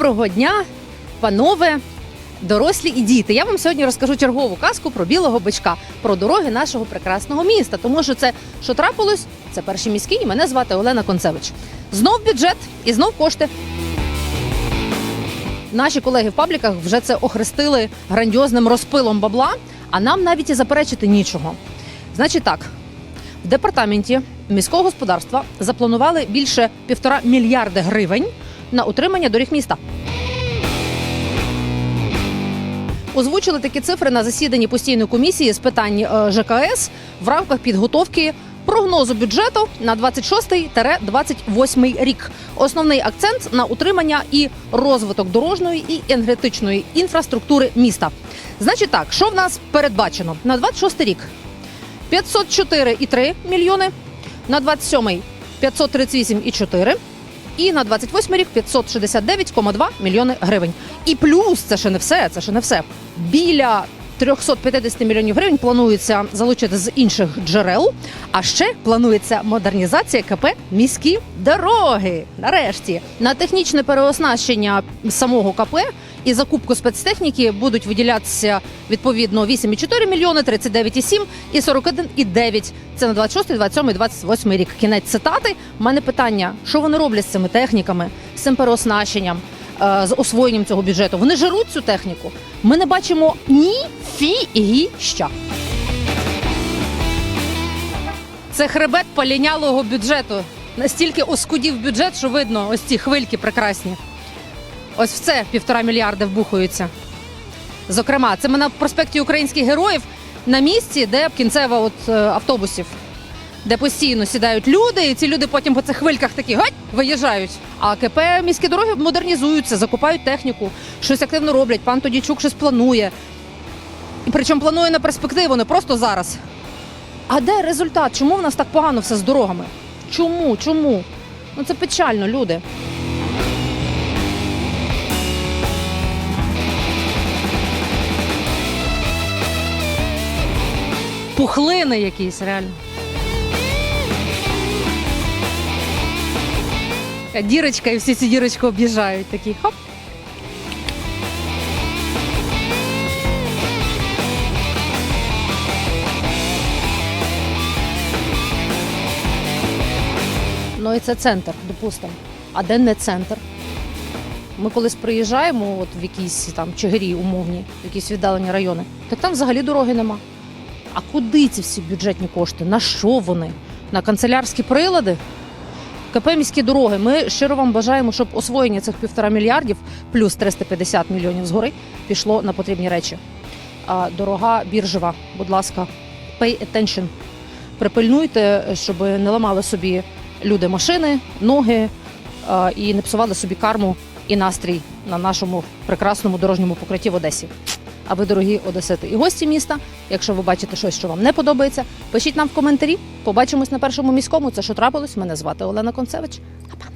Доброго дня, панове, дорослі і діти. Я вам сьогодні розкажу чергову казку про білого бичка, про дороги нашого прекрасного міста. Тому що це що трапилось, це перший міський. і Мене звати Олена Концевич. Знов бюджет і знов кошти. Наші колеги в пабліках вже це охрестили грандіозним розпилом бабла, а нам навіть і заперечити нічого. Значить так, в департаменті міського господарства запланували більше півтора мільярди гривень на утримання доріг міста. Озвучили такі цифри на засіданні постійної комісії з питань е, ЖКС в рамках підготовки прогнозу бюджету на 26-28 рік. Основний акцент на утримання і розвиток дорожньої і енергетичної інфраструктури міста. Значить, так, що в нас передбачено на 26 рік? 504,3 мільйони, на 27 538,4 і на 28 рік 569,2 мільйони гривень. І плюс це ще не все. Це ще не все. Біля 350 мільйонів гривень планується залучити з інших джерел. А ще планується модернізація КП міські дороги. Нарешті на технічне переоснащення самого КП і закупку спецтехніки будуть виділятися відповідно 8,4 мільйони, 39,7 і 41,9. Це на 26, 27, 28 рік. Кінець цитати. У мене питання: що вони роблять з цими техніками, з цим переоснащенням, е, з освоєнням цього бюджету? Вони жируть цю техніку. Ми не бачимо ні фігіща. Це хребет полінялого бюджету. Настільки оскудів бюджет, що видно ось ці хвильки прекрасні. Ось в це півтора мільярда вбухуються. Зокрема, це ми на проспекті українських героїв на місці, де кінцева от е, автобусів, де постійно сідають люди, і ці люди потім по цих хвильках такі гать виїжджають. А КП міські дороги модернізуються, закупають техніку, щось активно роблять. Пан Тодічук щось планує. Причому планує на перспективу, не просто зараз. А де результат? Чому в нас так погано все з дорогами? Чому? Чому? Ну це печально, люди. Пухлини якісь реально. Дірочка і всі ці дірочки об'їжджають такі. Хоп. Ну і це центр, допустимо. А де не центр? Ми колись приїжджаємо от в якісь там Чигирі умовні, в якісь віддалені райони, так там взагалі дороги нема. А куди ці всі бюджетні кошти? На що вони? На канцелярські прилади? КП міські дороги. Ми щиро вам бажаємо, щоб освоєння цих півтора мільярдів плюс 350 мільйонів згори пішло на потрібні речі. А дорога біржева, будь ласка, pay attention. Припильнуйте, щоб не ламали собі люди машини, ноги і не псували собі карму і настрій на нашому прекрасному дорожньому покритті в Одесі. А ви, дорогі одесити і гості міста, якщо ви бачите щось, що вам не подобається, пишіть нам в коментарі. Побачимось на першому міському. Це що трапилось. Мене звати Олена Концевич. Па-па.